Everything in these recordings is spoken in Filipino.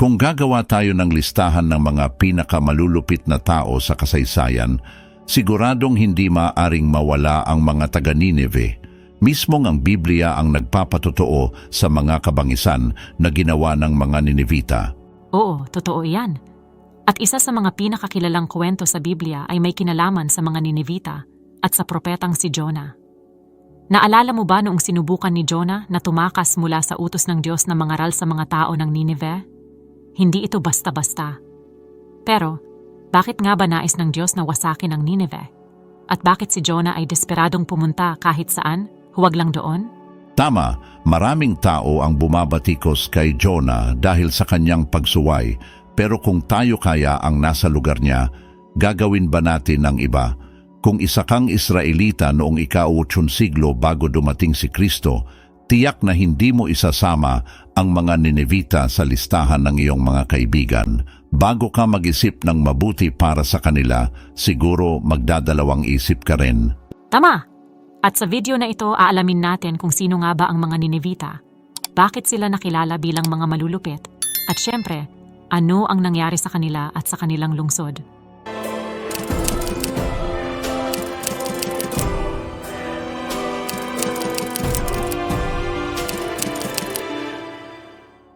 Kung gagawa tayo ng listahan ng mga pinakamalulupit na tao sa kasaysayan, siguradong hindi maaring mawala ang mga taga Nineveh. Mismong ang Biblia ang nagpapatotoo sa mga kabangisan na ginawa ng mga Ninevita. Oo, totoo yan. At isa sa mga pinakakilalang kwento sa Biblia ay may kinalaman sa mga Ninevita at sa propetang si Jonah. Naalala mo ba noong sinubukan ni Jonah na tumakas mula sa utos ng Diyos na mangaral sa mga tao ng Nineveh? Hindi ito basta-basta. Pero, bakit nga ba nais ng Diyos na wasakin ang Nineveh? At bakit si Jonah ay desperadong pumunta kahit saan, huwag lang doon? Tama, maraming tao ang bumabatikos kay Jonah dahil sa kanyang pagsuway, pero kung tayo kaya ang nasa lugar niya, gagawin ba natin ang iba? Kung isa kang Israelita noong ika-8 siglo bago dumating si Kristo, tiyak na hindi mo isasama ang mga Ninevita sa listahan ng iyong mga kaibigan. Bago ka mag-isip ng mabuti para sa kanila, siguro magdadalawang isip ka rin. Tama! At sa video na ito, aalamin natin kung sino nga ba ang mga Ninevita, bakit sila nakilala bilang mga malulupit, at syempre, ano ang nangyari sa kanila at sa kanilang lungsod.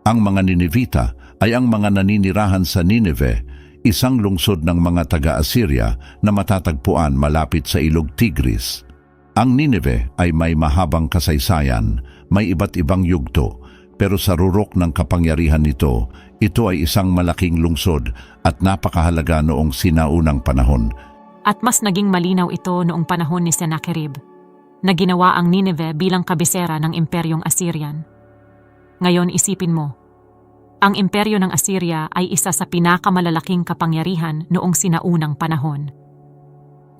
Ang mga Ninevita ay ang mga naninirahan sa Nineveh, isang lungsod ng mga taga-Assyria na matatagpuan malapit sa ilog Tigris. Ang Nineveh ay may mahabang kasaysayan, may iba't ibang yugto, pero sa rurok ng kapangyarihan nito, ito ay isang malaking lungsod at napakahalaga noong sinaunang panahon. At mas naging malinaw ito noong panahon ni Sennacherib, na ginawa ang Nineveh bilang kabisera ng Imperyong Assyrian. Ngayon isipin mo, ang imperyo ng Assyria ay isa sa pinakamalalaking kapangyarihan noong sinaunang panahon.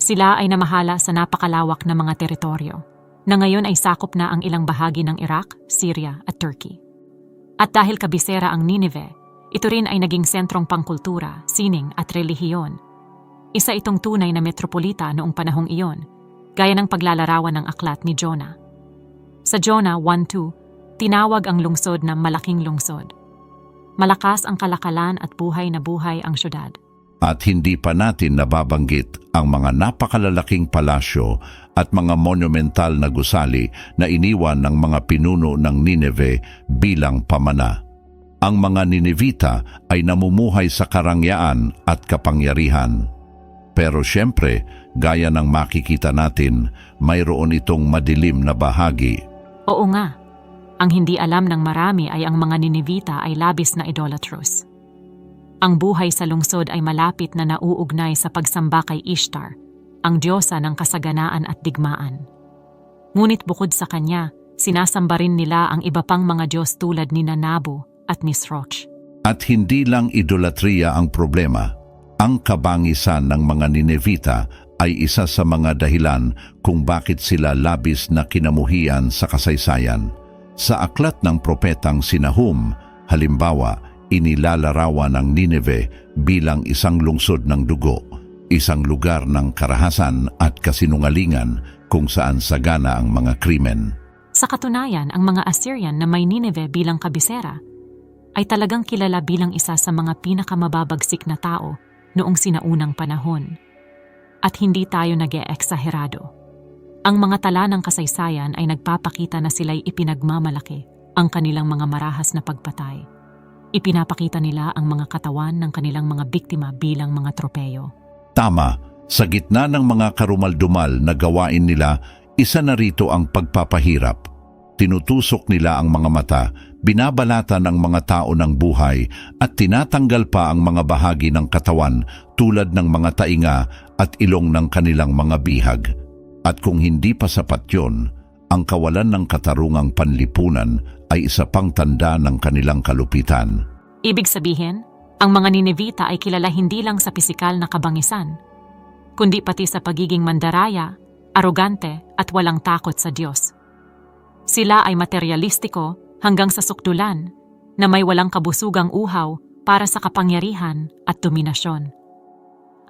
Sila ay namahala sa napakalawak na mga teritoryo, na ngayon ay sakop na ang ilang bahagi ng Iraq, Syria at Turkey. At dahil kabisera ang Nineveh, ito rin ay naging sentrong pangkultura, sining at relihiyon. Isa itong tunay na metropolita noong panahong iyon, gaya ng paglalarawan ng aklat ni Jonah. Sa Jonah 1.2, tinawag ang lungsod na malaking lungsod. Malakas ang kalakalan at buhay na buhay ang syudad. At hindi pa natin nababanggit ang mga napakalalaking palasyo at mga monumental na gusali na iniwan ng mga pinuno ng Nineveh bilang pamana. Ang mga Ninevita ay namumuhay sa karangyaan at kapangyarihan. Pero siyempre, gaya ng makikita natin, mayroon itong madilim na bahagi. Oo nga, ang hindi alam ng marami ay ang mga Ninevita ay labis na idolatrous. Ang buhay sa lungsod ay malapit na nauugnay sa pagsamba kay Ishtar, ang diyosa ng kasaganaan at digmaan. Ngunit bukod sa kanya, sinasamba rin nila ang iba pang mga diyos tulad ni Nanabo at Nisroch. At hindi lang idolatriya ang problema. Ang kabangisan ng mga Ninevita ay isa sa mga dahilan kung bakit sila labis na kinamuhian sa kasaysayan. Sa aklat ng propetang Sinahum, halimbawa, inilalarawan ng Nineveh bilang isang lungsod ng dugo, isang lugar ng karahasan at kasinungalingan kung saan sagana ang mga krimen. Sa katunayan, ang mga Assyrian na may Nineveh bilang kabisera ay talagang kilala bilang isa sa mga pinakamababagsik na tao noong sinaunang panahon. At hindi tayo nag eksaherado ang mga tala ng kasaysayan ay nagpapakita na sila'y ipinagmamalaki ang kanilang mga marahas na pagpatay. Ipinapakita nila ang mga katawan ng kanilang mga biktima bilang mga tropeyo. Tama, sa gitna ng mga karumaldumal na gawain nila, isa na rito ang pagpapahirap. Tinutusok nila ang mga mata, binabalata ng mga tao ng buhay at tinatanggal pa ang mga bahagi ng katawan tulad ng mga tainga at ilong ng kanilang mga bihag. At kung hindi pa sapat yon, ang kawalan ng katarungang panlipunan ay isa pang tanda ng kanilang kalupitan. Ibig sabihin, ang mga Ninevita ay kilala hindi lang sa pisikal na kabangisan, kundi pati sa pagiging mandaraya, arogante at walang takot sa Diyos. Sila ay materialistiko hanggang sa sukdulan na may walang kabusugang uhaw para sa kapangyarihan at dominasyon.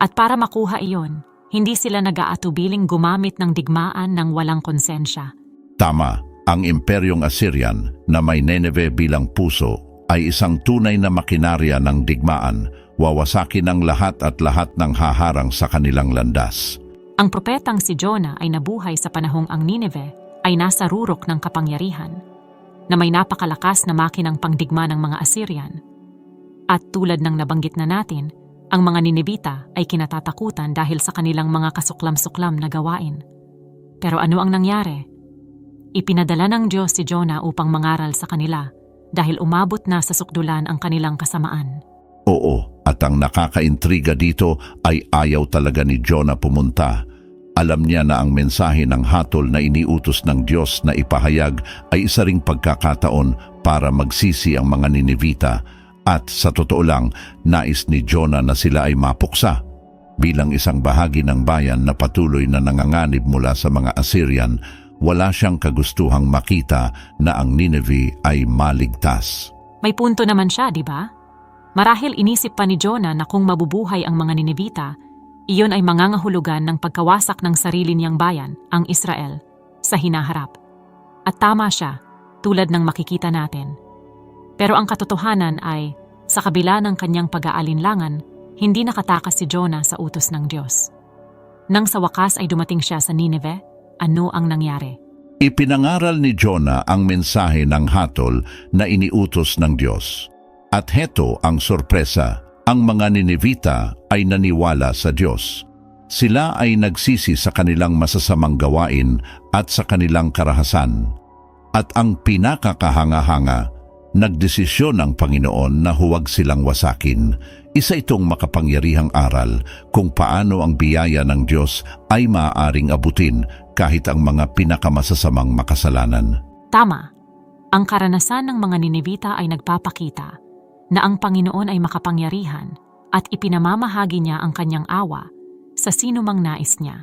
At para makuha iyon, hindi sila nag-aatubiling gumamit ng digmaan ng walang konsensya. Tama, ang imperyong Assyrian na may Nineveh bilang puso ay isang tunay na makinarya ng digmaan, wawasakin ang lahat at lahat ng haharang sa kanilang landas. Ang propetang si Jonah ay nabuhay sa panahong ang Nineveh ay nasa rurok ng kapangyarihan, na may napakalakas na makinang pangdigma ng mga Assyrian. At tulad ng nabanggit na natin, ang mga Ninevita ay kinatatakutan dahil sa kanilang mga kasuklam-suklam na gawain. Pero ano ang nangyari? Ipinadala ng Diyos si Jonah upang mangaral sa kanila dahil umabot na sa sukdulan ang kanilang kasamaan. Oo, at ang nakakaintriga dito ay ayaw talaga ni Jonah pumunta. Alam niya na ang mensahe ng hatol na iniutos ng Diyos na ipahayag ay isa ring pagkakataon para magsisi ang mga Ninevita at sa totoo lang, nais ni Jonah na sila ay mapuksa. Bilang isang bahagi ng bayan na patuloy na nanganganib mula sa mga Assyrian, wala siyang kagustuhang makita na ang Nineveh ay maligtas. May punto naman siya, di ba? Marahil inisip pa ni Jonah na kung mabubuhay ang mga Ninevita, iyon ay mangangahulugan ng pagkawasak ng sarili niyang bayan, ang Israel, sa hinaharap. At tama siya, tulad ng makikita natin. Pero ang katotohanan ay, sa kabila ng kanyang pag-aalinlangan, hindi nakatakas si Jonah sa utos ng Diyos. Nang sa wakas ay dumating siya sa Nineveh, ano ang nangyari? Ipinangaral ni Jonah ang mensahe ng hatol na iniutos ng Diyos. At heto ang sorpresa, ang mga Ninevita ay naniwala sa Diyos. Sila ay nagsisi sa kanilang masasamang gawain at sa kanilang karahasan. At ang pinakakahanga-hanga, nagdesisyon ang Panginoon na huwag silang wasakin. Isa itong makapangyarihang aral kung paano ang biyaya ng Diyos ay maaaring abutin kahit ang mga pinakamasasamang makasalanan. Tama. Ang karanasan ng mga Ninevita ay nagpapakita na ang Panginoon ay makapangyarihan at ipinamamahagi niya ang kanyang awa sa sino mang nais niya.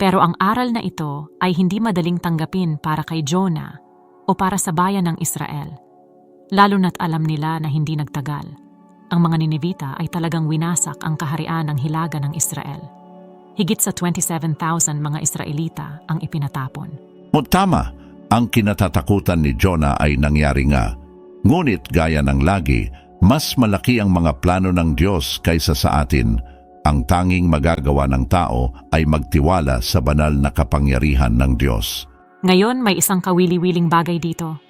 Pero ang aral na ito ay hindi madaling tanggapin para kay Jonah o para sa bayan ng Israel, lalo na't alam nila na hindi nagtagal. Ang mga Ninevita ay talagang winasak ang kaharian ng hilaga ng Israel. Higit sa 27,000 mga Israelita ang ipinatapon. O tama, ang kinatatakutan ni Jonah ay nangyari nga. Ngunit gaya ng lagi, mas malaki ang mga plano ng Diyos kaysa sa atin. Ang tanging magagawa ng tao ay magtiwala sa banal na kapangyarihan ng Diyos. Ngayon may isang kawili-wiling bagay dito.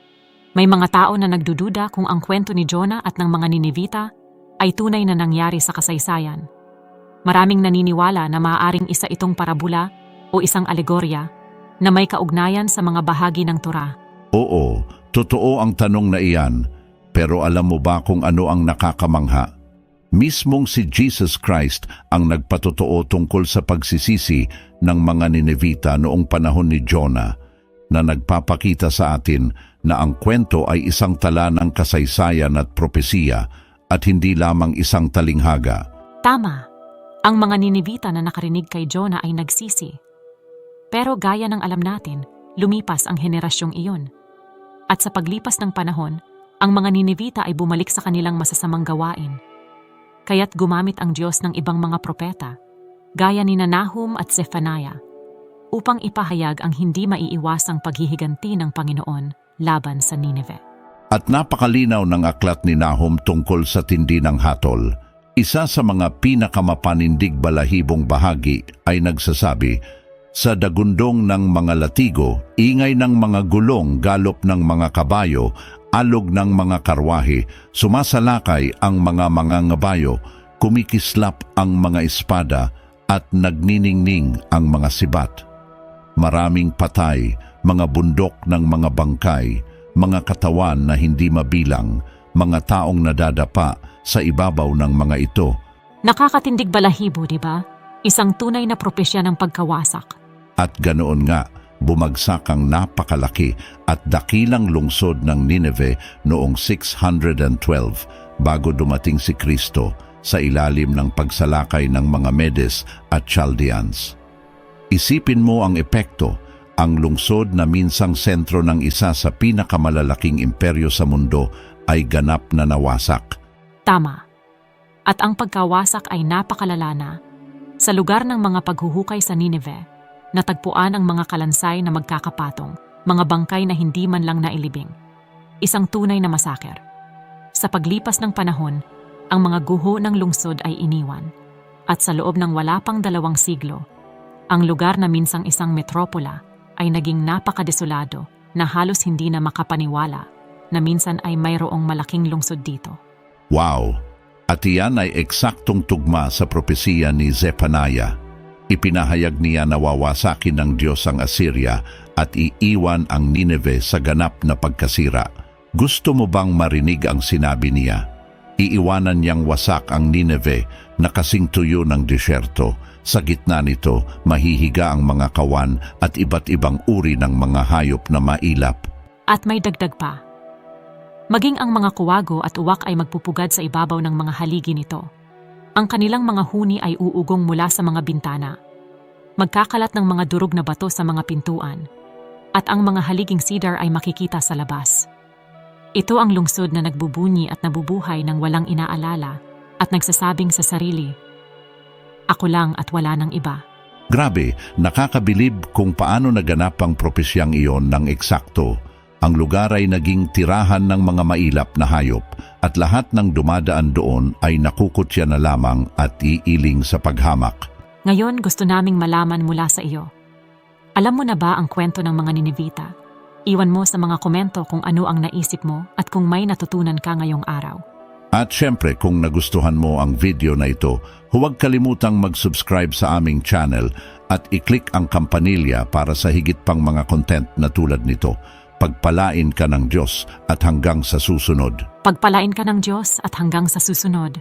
May mga tao na nagdududa kung ang kwento ni Jonah at ng mga Ninevita ay tunay na nangyari sa kasaysayan. Maraming naniniwala na maaaring isa itong parabula o isang alegorya na may kaugnayan sa mga bahagi ng Torah. Oo, totoo ang tanong na iyan, pero alam mo ba kung ano ang nakakamangha? Mismong si Jesus Christ ang nagpatotoo tungkol sa pagsisisi ng mga Ninevita noong panahon ni Jonah na nagpapakita sa atin na ang kwento ay isang tala ng kasaysayan at propesiya at hindi lamang isang talinghaga. Tama, ang mga Ninevita na nakarinig kay Jonah ay nagsisi. Pero gaya ng alam natin, lumipas ang henerasyong iyon. At sa paglipas ng panahon, ang mga Ninevita ay bumalik sa kanilang masasamang gawain. Kaya't gumamit ang Diyos ng ibang mga propeta, gaya ni Nahum at Zephaniah, upang ipahayag ang hindi maiiwasang paghihiganti ng Panginoon laban sa Nineveh. At napakalinaw ng aklat ni Nahum tungkol sa tindi ng hatol. Isa sa mga pinakamapanindig balahibong bahagi ay nagsasabi, Sa dagundong ng mga latigo, ingay ng mga gulong, galop ng mga kabayo, alog ng mga karwahe, sumasalakay ang mga mangangabayo, kumikislap ang mga espada, at nagniningning ang mga sibat. Maraming patay, mga bundok ng mga bangkay, mga katawan na hindi mabilang, mga taong nadadapa sa ibabaw ng mga ito. Nakakatindig balahibo, di ba? Isang tunay na propesya ng pagkawasak. At ganoon nga, bumagsak ang napakalaki at dakilang lungsod ng Nineveh noong 612 bago dumating si Kristo sa ilalim ng pagsalakay ng mga Medes at Chaldeans. Isipin mo ang epekto, ang lungsod na minsang sentro ng isa sa pinakamalalaking imperyo sa mundo ay ganap na nawasak. Tama. At ang pagkawasak ay napakalala na. Sa lugar ng mga paghuhukay sa Nineveh, natagpuan ang mga kalansay na magkakapatong, mga bangkay na hindi man lang nailibing. Isang tunay na masaker. Sa paglipas ng panahon, ang mga guho ng lungsod ay iniwan. At sa loob ng wala pang dalawang siglo, ang lugar na minsang isang metropola ay naging napakadesolado na halos hindi na makapaniwala na minsan ay mayroong malaking lungsod dito. Wow! At iyan ay eksaktong tugma sa propesiya ni Zephaniah. Ipinahayag niya na wawasakin ng Diyos ang Assyria at iiwan ang Nineveh sa ganap na pagkasira. Gusto mo bang marinig ang sinabi niya? Iiwanan niyang wasak ang Nineveh na kasing tuyo ng disyerto. Sa gitna nito, mahihiga ang mga kawan at iba't ibang uri ng mga hayop na mailap. At may dagdag pa. Maging ang mga kuwago at uwak ay magpupugad sa ibabaw ng mga haligi nito. Ang kanilang mga huni ay uugong mula sa mga bintana. Magkakalat ng mga durog na bato sa mga pintuan. At ang mga haliging cedar ay makikita sa labas. Ito ang lungsod na nagbubunyi at nabubuhay ng walang inaalala at nagsasabing sa sarili, Ako lang at wala ng iba. Grabe, nakakabilib kung paano naganap ang propesyang iyon ng eksakto. Ang lugar ay naging tirahan ng mga mailap na hayop at lahat ng dumadaan doon ay nakukutya na lamang at iiling sa paghamak. Ngayon gusto naming malaman mula sa iyo. Alam mo na ba ang kwento ng mga Ninevita? Iwan mo sa mga komento kung ano ang naisip mo at kung may natutunan ka ngayong araw. At syempre kung nagustuhan mo ang video na ito, huwag kalimutang mag-subscribe sa aming channel at i-click ang kampanilya para sa higit pang mga content na tulad nito. Pagpalain ka ng Diyos at hanggang sa susunod. Pagpalain ka ng Diyos at hanggang sa susunod.